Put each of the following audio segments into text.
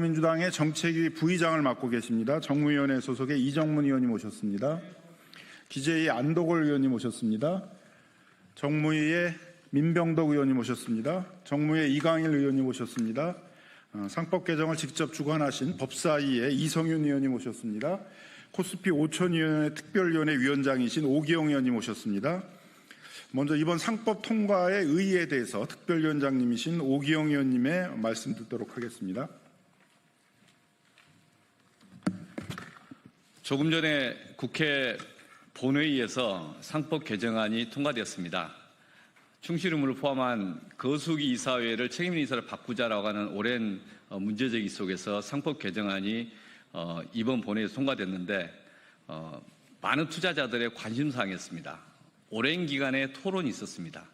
민주당의 정책위 부의장을 맡고 계십니다. 정무위원회 소속의 이정문 의원님 오셨습니다. 기재위 안도골 의원님 오셨습니다. 정무위의 민병덕 의원님 오셨습니다. 정무위의 이강일 의원님 오셨습니다. 어, 상법 개정을 직접 주관하신 법사위의 이성윤 의원님 오셨습니다. 코스피 오천위원회 특별위원회 위원장이신 오기영 의원님 오셨습니다. 먼저 이번 상법 통과의 의의에 대해서 특별위원장님이신 오기영 의원님의 말씀 듣도록 하겠습니다. 조금 전에 국회 본회의에서 상법 개정안이 통과되었습니다. 충실의무를 포함한 거수기 이사회를 책임있는 이사를 바꾸자라고 하는 오랜 어, 문제제기 속에서 상법 개정안이 어, 이번 본회의에서 통과됐는데 어, 많은 투자자들의 관심사항이었습니다. 오랜 기간의 토론이 있었습니다.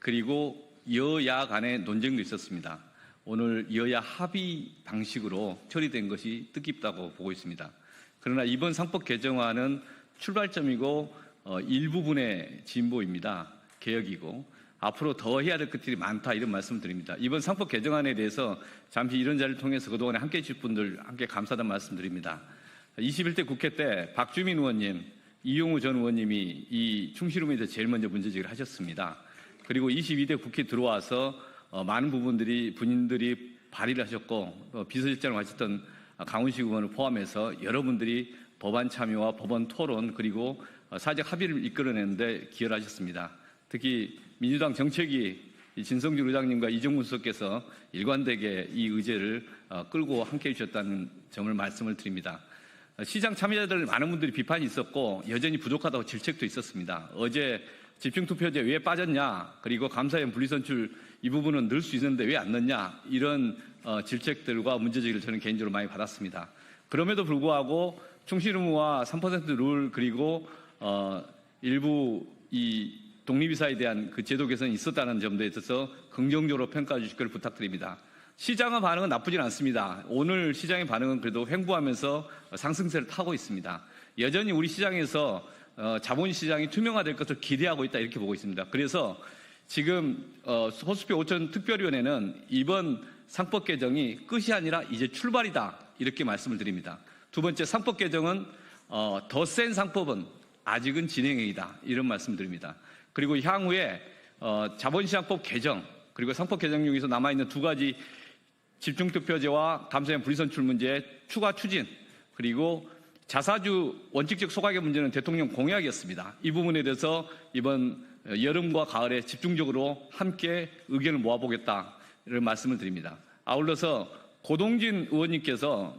그리고 여야 간의 논쟁도 있었습니다. 오늘 여야 합의 방식으로 처리된 것이 뜻깊다고 보고 있습니다. 그러나 이번 상법 개정안은 출발점이고 어, 일부분의 진보입니다. 개혁이고 앞으로 더 해야 될 것들이 많다 이런 말씀을 드립니다. 이번 상법 개정안에 대해서 잠시 이런 자리를 통해서 그동안에 함께 해주실 분들 함께 감사하다는 말씀 드립니다. 21대 국회 때 박주민 의원님, 이용우 전 의원님이 이 충실음에 대해서 제일 먼저 문제제기를 하셨습니다. 그리고 22대 국회 들어와서 어, 많은 부분들이 본인들이 발의를 하셨고 어, 비서실장을 하셨던 강훈식 의원을 포함해서 여러분들이 법안 참여와 법원 토론 그리고 어, 사적 합의를 이끌어내는데 기여를 하셨습니다. 특히 민주당 정책위 이 진성준 의장님과 이정문 수석께서 일관되게 이 의제를 어, 끌고 함께 해주셨다는 점을 말씀을 드립니다. 어, 시장 참여자들 많은 분들이 비판이 있었고 여전히 부족하다고 질책도 있었습니다. 어제 집중투표제 왜 빠졌냐 그리고 감사위원 분리선출 이 부분은 넣을 수 있는데 왜 안 넣냐 이런 어, 질책들과 문제제기를 저는 개인적으로 많이 받았습니다. 그럼에도 불구하고 충실 의무와 3%룰 그리고 어, 일부 이 독립이사에 대한 그 제도 개선이 있었다는 점에 있어서 긍정적으로 평가해 걸 부탁드립니다. 시장의 반응은 나쁘진 않습니다. 오늘 시장의 반응은 그래도 횡보하면서 상승세를 타고 있습니다. 여전히 우리 시장에서 어, 자본시장이 투명화될 것을 기대하고 있다 이렇게 보고 있습니다. 그래서 지금 어, 호수표 5천 특별위원회는 이번 상법 개정이 끝이 아니라 이제 출발이다 이렇게 말씀을 드립니다. 두 번째 상법 개정은 어, 더 센 상법은 아직은 진행형이다 이런 말씀 드립니다. 그리고 향후에 어, 자본시장법 개정 그리고 상법 개정 중에서 남아있는 두 가지 집중투표제와 감사원 분리선출 문제 추가 추진 그리고 자사주 원칙적 소각의 문제는 대통령 공약이었습니다. 이 부분에 대해서 이번 여름과 가을에 집중적으로 함께 의견을 모아보겠다 이런 말씀을 드립니다. 아울러서 고동진 의원님께서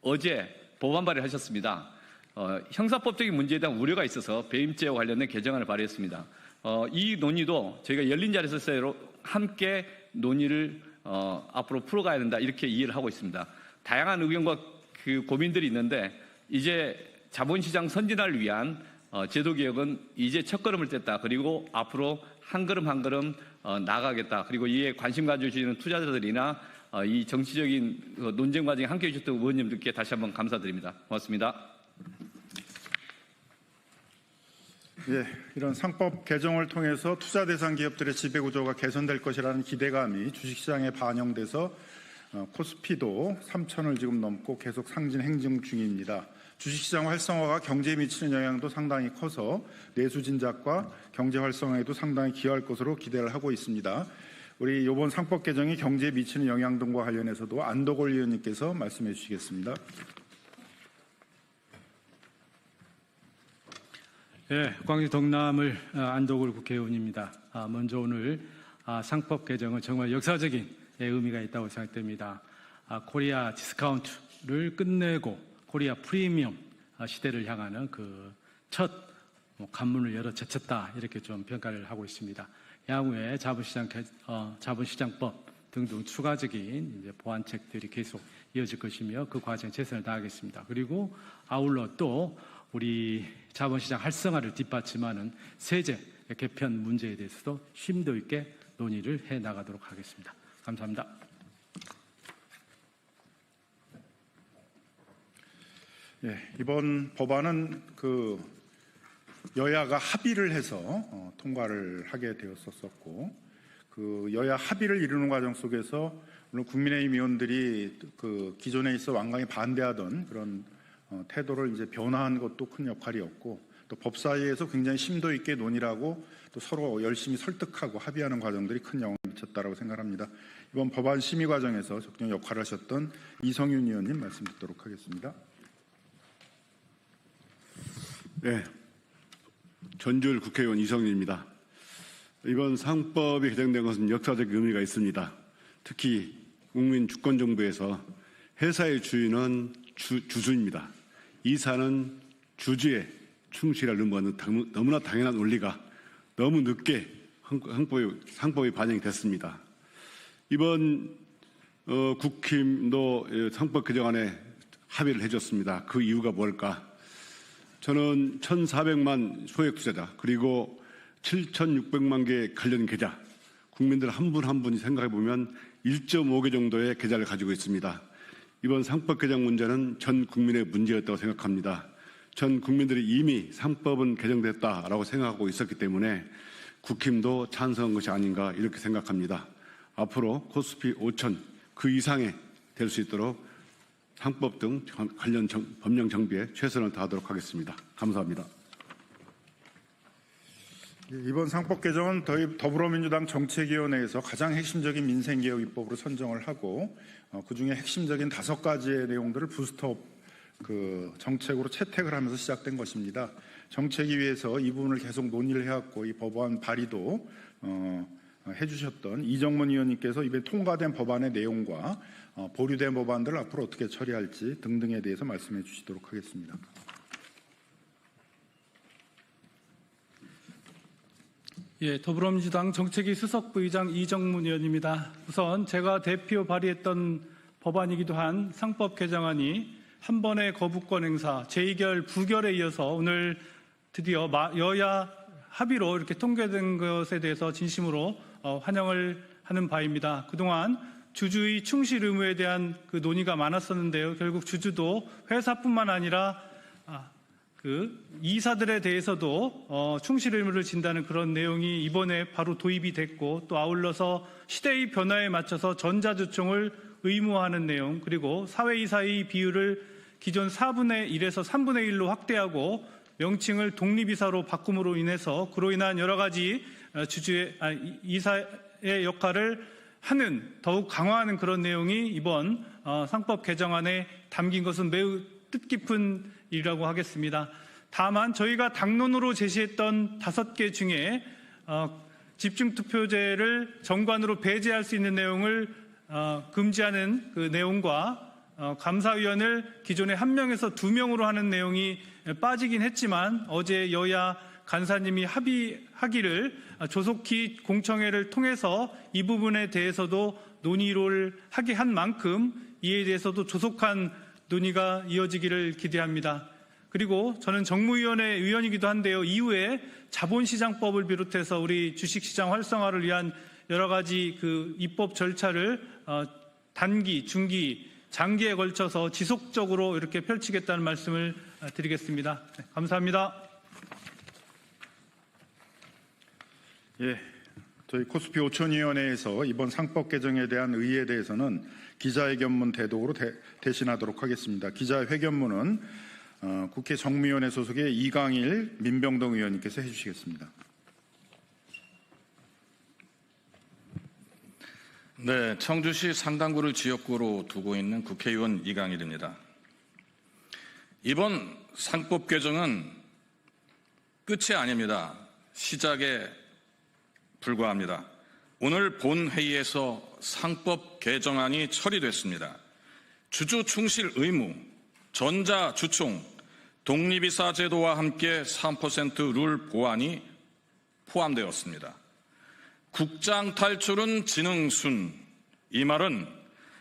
어제 법안 발의하셨습니다. 어, 형사법적인 문제에 대한 우려가 있어서 배임죄와 관련된 개정안을 발의했습니다. 어, 이 논의도 저희가 열린 자리에서 함께 논의를 어, 앞으로 풀어가야 된다 이렇게 이해를 하고 있습니다. 다양한 의견과 그 고민들이 있는데 이제 자본시장 선진화를 위한 어, 제도 개혁은 이제 첫 걸음을 뗐다. 그리고 앞으로 한 걸음 한 걸음 어, 나가겠다. 그리고 이에 관심 가져주시는 투자자들이나 어, 이 정치적인 그 논쟁 과정에 함께 해주셨던 의원님들께 다시 한번 감사드립니다. 고맙습니다. 예, 이런 상법 개정을 통해서 투자 대상 기업들의 지배 구조가 개선될 것이라는 기대감이 주식시장에 반영돼서 어, 코스피도 3천을 지금 넘고 계속 상진 행진 중입니다. 주식시장 활성화가 경제에 미치는 영향도 상당히 커서 내수 진작과 경제 활성화에도 상당히 기여할 것으로 기대를 하고 있습니다. 우리 이번 상법 개정이 경제에 미치는 영향 등과 관련해서도 안도골 의원님께서 말씀해 주시겠습니다. 네, 광주 동남을 어, 안도골 국회의원입니다. 아, 먼저 오늘 아, 상법 개정은 정말 역사적인 예, 의미가 있다고 생각됩니다. 아, 코리아 디스카운트를 끝내고 코리아 프리미엄 아, 시대를 향하는 그첫 뭐, 관문을 열어 제쳤다 이렇게 좀 평가를 하고 있습니다. 향후에 자본시장 개- 어, 자본시장법 등등 추가적인 보완책들이 계속 이어질 것이며 그 과정에 최선을 다하겠습니다. 그리고 아울러 또 우리 자본시장 활성화를 뒷받침하는 세제 개편 문제에 대해서도 심도 있게 논의를 해 나가도록 하겠습니다. 감사합니다. 예, 이번 법안은 그 여야가 합의를 해서 어, 통과를 하게 되었었고 그 여야 합의를 이루는 과정 속에서 물론 국민의힘 의원들이 그 기존에 있어 완강히 반대하던 그런 어, 태도를 이제 변화한 것도 큰 역할이었고 또 법사위에서 굉장히 심도 있게 논의하고 또 서로 열심히 설득하고 합의하는 과정들이 큰 영향을 미쳤다라고 생각합니다. 이번 법안 심의 과정에서 적정 역할을 하셨던 이성윤 의원님 말씀 듣도록 하겠습니다. 네, 전주일 국회의원 이성윤입니다. 이번 상법이 개정된 것은 역사적 의미가 있습니다. 특히 국민 주권 정부에서 회사의 주인은 주, 주주입니다. 이사는 충실할 의무가 당- 너무나 당연한 원리가 너무 늦게 상법에, 상법에 반영이 됐습니다. 이번 어, 국힘도 예, 상법 개정안에 합의를 해줬습니다. 그 이유가 뭘까? 저는 1,400만 소액 투자자 그리고 7,600만 개 관련 계좌 국민들 한 분 한 분이 생각해 보면 1.5개 정도의 계좌를 가지고 있습니다. 이번 상법 개정 문제는 전 국민의 문제였다고 생각합니다. 전 국민들이 이미 상법은 개정됐다라고 생각하고 있었기 때문에 국힘도 찬성한 것이 아닌가 이렇게 생각합니다. 앞으로 코스피 5천 그 이상에 될 수 있도록 상법 등 관련 정- 법령 정비에 최선을 다하도록 하겠습니다. 감사합니다. 예, 이번 상법 개정은 더불어민주당 정책위원회에서 가장 핵심적인 민생개혁 입법으로 선정을 하고 어, 그중에 핵심적인 다섯 가지의 내용들을 부스트업 그 정책으로 채택을 하면서 시작된 것입니다. 정책위에서 이 부분을 계속 논의를 해왔고 이 법안 발의도 어, 해주셨던 이정문 의원님께서 이번에 통과된 법안의 내용과 어, 보류된 법안들을 앞으로 어떻게 처리할지 등등에 대해서 말씀해 주시도록 하겠습니다. 예, 더불어민주당 정책위 수석 부의장 이정문 의원입니다. 우선 제가 대표 발의했던 법안이기도 한 상법 개정안이 한 번의 거부권 행사 제2결 부결에 이어서 오늘 드디어 마- 여야 합의로 이렇게 통과된 것에 대해서 진심으로 어, 환영을 하는 바입니다. 그동안 주주의 충실 의무에 대한 그 논의가 많았었는데요. 결국 주주도 회사뿐만 아니라 아, 그 이사들에 대해서도 어, 충실 의무를 진다는 그런 내용이 이번에 바로 도입이 됐고 또 아울러서 시대의 변화에 맞춰서 전자주총을 의무화하는 내용 그리고 사회이사의 비율을 기존 4분의 1에서 3분의 1로 확대하고 명칭을 독립이사로 바꿈으로 인해서 그로 인한 여러 가지 어, 주주의 아, 이- 이사의 역할을 하는 더욱 강화하는 그런 내용이 이번 어, 상법 개정안에 담긴 것은 매우 뜻깊은 일이라고 하겠습니다. 다만 저희가 당론으로 제시했던 다섯 개 중에 어, 집중 투표제를 정관으로 배제할 수 있는 내용을 어, 금지하는 그 내용과 어, 감사위원을 기존에 한 명에서 두 명으로 하는 내용이 빠지긴 했지만 어제 여야 간사님이 합의하기를 조속히 공청회를 통해서 이 부분에 대해서도 논의를 하게 한 만큼 이에 대해서도 조속한 논의가 이어지기를 기대합니다. 그리고 저는 정무위원회 위원이기도 한데요. 이후에 자본시장법을 비롯해서 우리 주식시장 활성화를 위한 여러 가지 그 입법 절차를 어, 단기, 중기, 장기에 걸쳐서 지속적으로 이렇게 펼치겠다는 말씀을 어, 드리겠습니다. 네, 감사합니다. 예, 저희 코스피 오천위원회에서 이번 상법 개정에 대한 의의에 대해서는 기자회견문 대독으로 대, 대신하도록 하겠습니다. 기자회견문은 어, 국회 정무위원회 소속의 이강일 민병동 의원님께서 해주시겠습니다. 네, 청주시 상당구를 지역구로 두고 있는 국회의원 이강일입니다. 이번 상법 개정은 끝이 아닙니다. 시작에 불과합니다. 오늘 본회의에서 상법 개정안이 처리됐습니다. 주주 충실 의무, 전자 주총, 독립이사 제도와 함께 3%룰 보완이 포함되었습니다. 국장 탈출은 지능순. 이 말은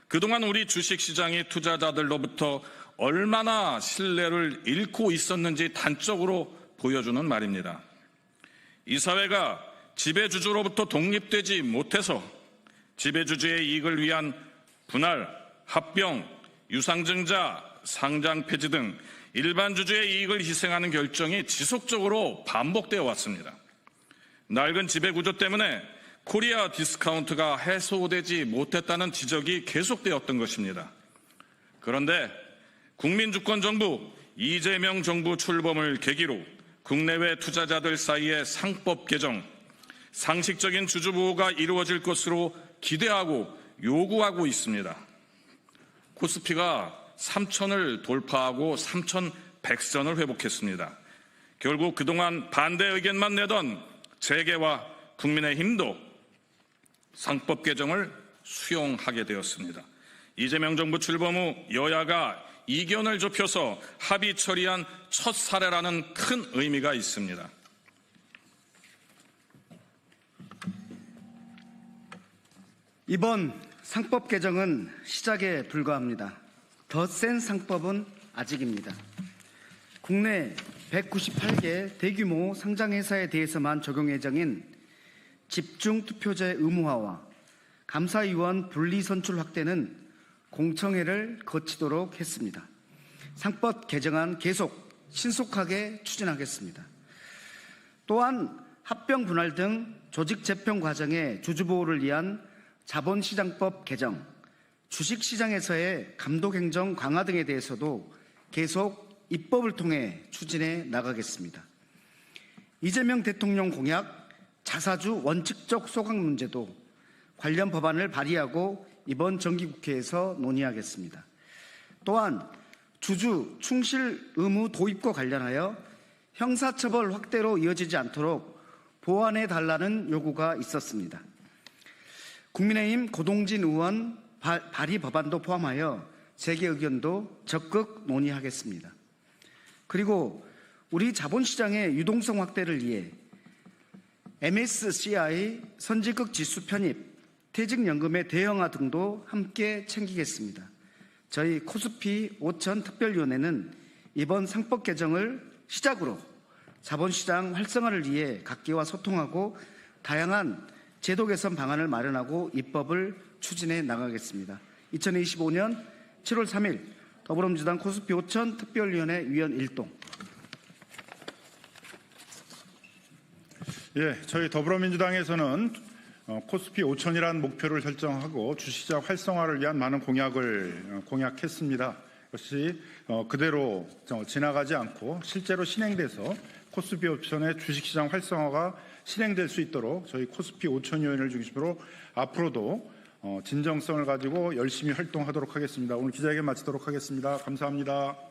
그동안 우리 주식시장이 투자자들로부터 얼마나 신뢰를 잃고 있었는지 단적으로 보여주는 말입니다. 이 사회가 지배주주로부터 독립되지 못해서 지배주주의 이익을 위한 분할, 합병, 유상증자, 상장 폐지 등 일반 주주의 이익을 희생하는 결정이 지속적으로 반복되어 왔습니다. 낡은 지배 구조 때문에 코리아 디스카운트가 해소되지 못했다는 지적이 계속되었던 것입니다. 그런데 국민주권정부 이재명 정부 출범을 계기로 국내외 투자자들 사이의 상법 개정, 상식적인 주주 보호가 이루어질 것으로 기대하고 요구하고 있습니다. 코스피가 3천을 돌파하고 3,100선을 회복했습니다. 결국 그동안 반대 의견만 내던 재계와 국민의힘도 상법 개정을 수용하게 되었습니다. 이재명 정부 출범 후 여야가 이견을 좁혀서 합의 처리한 첫 사례라는 큰 의미가 있습니다. 이번 상법 개정은 시작에 불과합니다. 더 센 상법은 아직입니다. 국내 198개 대규모 상장회사에 대해서만 적용 예정인 집중 투표제 의무화와 감사위원 분리 선출 확대는 공청회를 거치도록 했습니다. 상법 개정안 계속 신속하게 추진하겠습니다. 또한 합병 분할 등 조직 재편 과정의 주주 보호를 위한 자본시장법 개정, 주식시장에서의 감독행정 강화 등에 대해서도 계속 입법을 통해 추진해 나가겠습니다. 이재명 대통령 공약 자사주 원칙적 소각 문제도 관련 법안을 발의하고 이번 정기국회에서 논의하겠습니다. 또한 주주 충실 의무 도입과 관련하여 형사처벌 확대로 이어지지 않도록 보완해 달라는 요구가 있었습니다. 국민의힘 고동진 의원 발- 발의 법안도 포함하여 재개 의견도 적극 논의하겠습니다. 그리고 우리 자본시장의 유동성 확대를 위해 MSCI 선진국 지수 편입, 퇴직연금의 대형화 등도 함께 챙기겠습니다. 저희 코스피 5천 특별위원회는 이번 상법 개정을 시작으로 자본시장 활성화를 위해 각계와 소통하고 다양한 제도 개선 방안을 마련하고 입법을 추진해 나가겠습니다. 2025년 7월 3일 더불어민주당 코스피 5천 특별위원회 위원 1동 예, 저희 더불어민주당에서는 어, 코스피 5천이라는 목표를 설정하고 주시장 활성화를 위한 많은 공약을 어, 공약했습니다. 그것이 어, 그대로 저, 지나가지 않고 실제로 실행돼서 코스피 5천의 주식시장 활성화가 실행될 수 있도록 저희 코스피 5천 위원을 중심으로 앞으로도 어, 진정성을 가지고 열심히 활동하도록 하겠습니다. 오늘 기자회견 마치도록 하겠습니다. 감사합니다.